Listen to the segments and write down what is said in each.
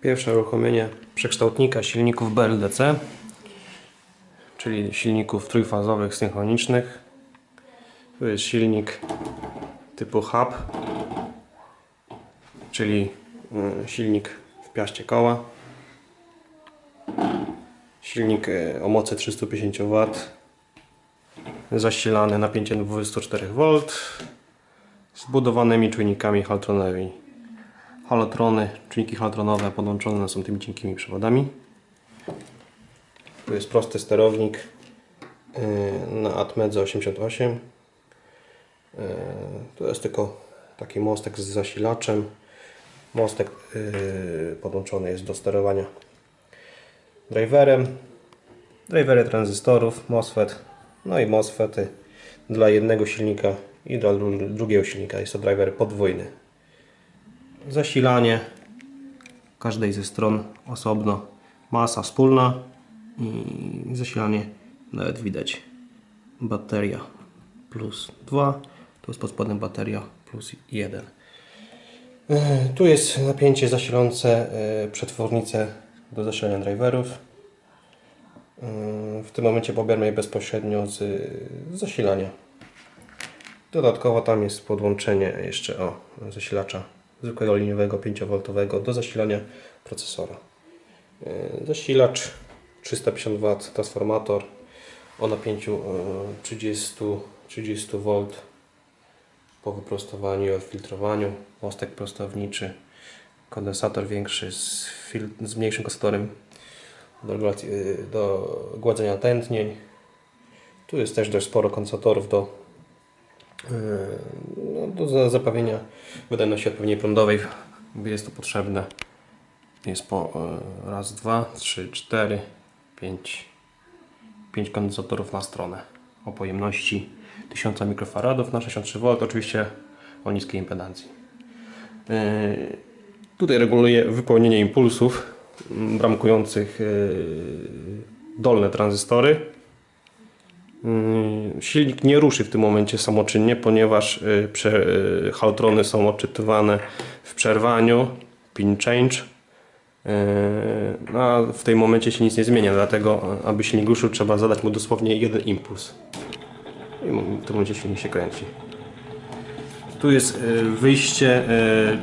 Pierwsze uruchomienie przekształtnika silników BLDC, czyli silników trójfazowych synchronicznych. Tu jest silnik typu hub, czyli y, silnik w piaście koła. Silnik y, o mocy 350 W, zasilany napięciem 24 V, z budowanymi czujnikami halotronowymi. Halotrony, czujniki halotronowe podłączone są tymi cienkimi przewodami. Tu jest prosty sterownik yy, na Atmedze 88. Yy, To jest tylko taki mostek z zasilaczem. Mostek yy, podłączony jest do sterowania driverem. Drivery tranzystorów, MOSFET, no i MOSFETy dla jednego silnika i dla dru- drugiego silnika. Jest to driver podwójny. Zasilanie każdej ze stron osobno. Masa wspólna i zasilanie nawet widać. Bateria plus 2. Tu jest pod spodem bateria plus 1. E, Tu jest napięcie zasilające e, przetwornicę do zasilania driverów. E, W tym momencie pobieram je bezpośrednio z zasilania. Dodatkowo tam jest podłączenie jeszcze o zasilacza zwykłego liniowego 5V do zasilania procesora. E, Zasilacz 350 W, transformator o napięciu e, 30, 30 V po wyprostowaniu i odfiltrowaniu, mostek prostowniczy, kondensator większy z, z mniejszym kondensatorem do, e, do gładzenia tętnień. Tu jest też dość sporo kondensatorów do do za- zapewnienia wydajności odpowiedniej prądowej, jest to potrzebne. Jest po e, raz, dwa, trzy, cztery, pięć, pięć kondensatorów na stronę o pojemności 1000 mikrofaradów na 63V, oczywiście o niskiej impedancji. E, Tutaj reguluje wypełnienie impulsów bramkujących e, dolne tranzystory. Mm, Silnik nie ruszy w tym momencie samoczynnie, ponieważ y, y, halotrony są odczytywane w przerwaniu, pin change. Y, No, a w tym momencie się nic nie zmienia, dlatego aby silnik ruszył trzeba zadać mu dosłownie jeden impuls. I w tym momencie silnik się kręci. Tu jest wyjście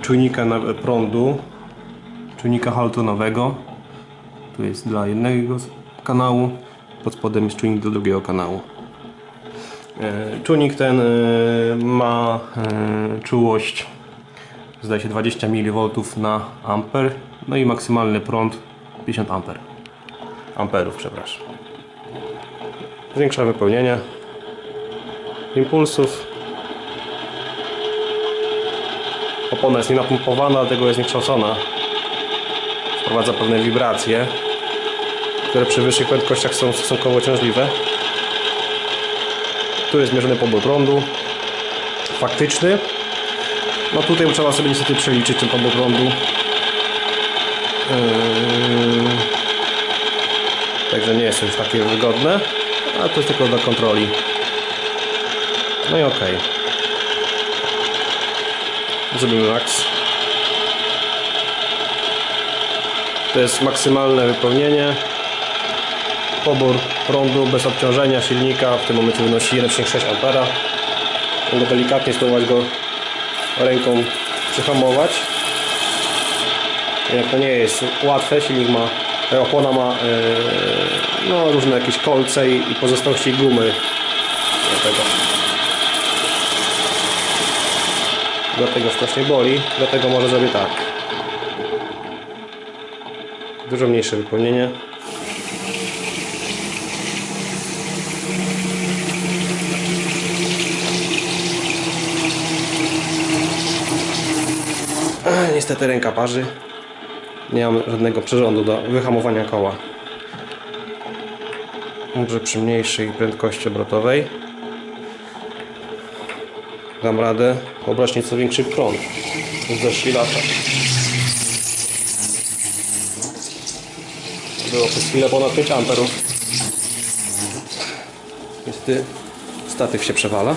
czujnika prądu, czujnika halotronowego. Tu jest dla jednego kanału, pod spodem jest czujnik do drugiego kanału. E, Czujnik ten e, ma e, czułość zdaje się 20 mV na amper, no i maksymalny prąd 50 amper. amperów, przepraszam. Zwiększa wypełnienie impulsów. Opona jest nienapompowana, dlatego jest niekształcona. Wprowadza pewne wibracje które przy wyższych prędkościach są stosunkowo ciążliwe. Tu jest mierzony pobór prądu. Faktyczny. No tutaj trzeba sobie niestety przeliczyć ten pobór prądu. Yy... Także nie jest to już takie wygodne. A to jest tylko dla kontroli. No i ok. Zrobimy max. To jest maksymalne wypełnienie pobór prądu bez obciążenia silnika w tym momencie wynosi 1,6 A. Mogę delikatnie spróbować go ręką przyhamować. Jak to nie jest łatwe, silnik ma, e, opona ma e, no, różne jakieś kolce i, i pozostałości gumy do tego. Dlatego strasznie boli, dlatego może zrobię tak. Dużo mniejsze wypełnienie. Niestety ręka parzy. Nie mam żadnego przyrządu do wyhamowania koła. Może przy mniejszej prędkości obrotowej dam radę pobrać nieco większy prąd z zasilacza. Było przez chwilę ponad 5 amperów. Niestety statyw się przewala.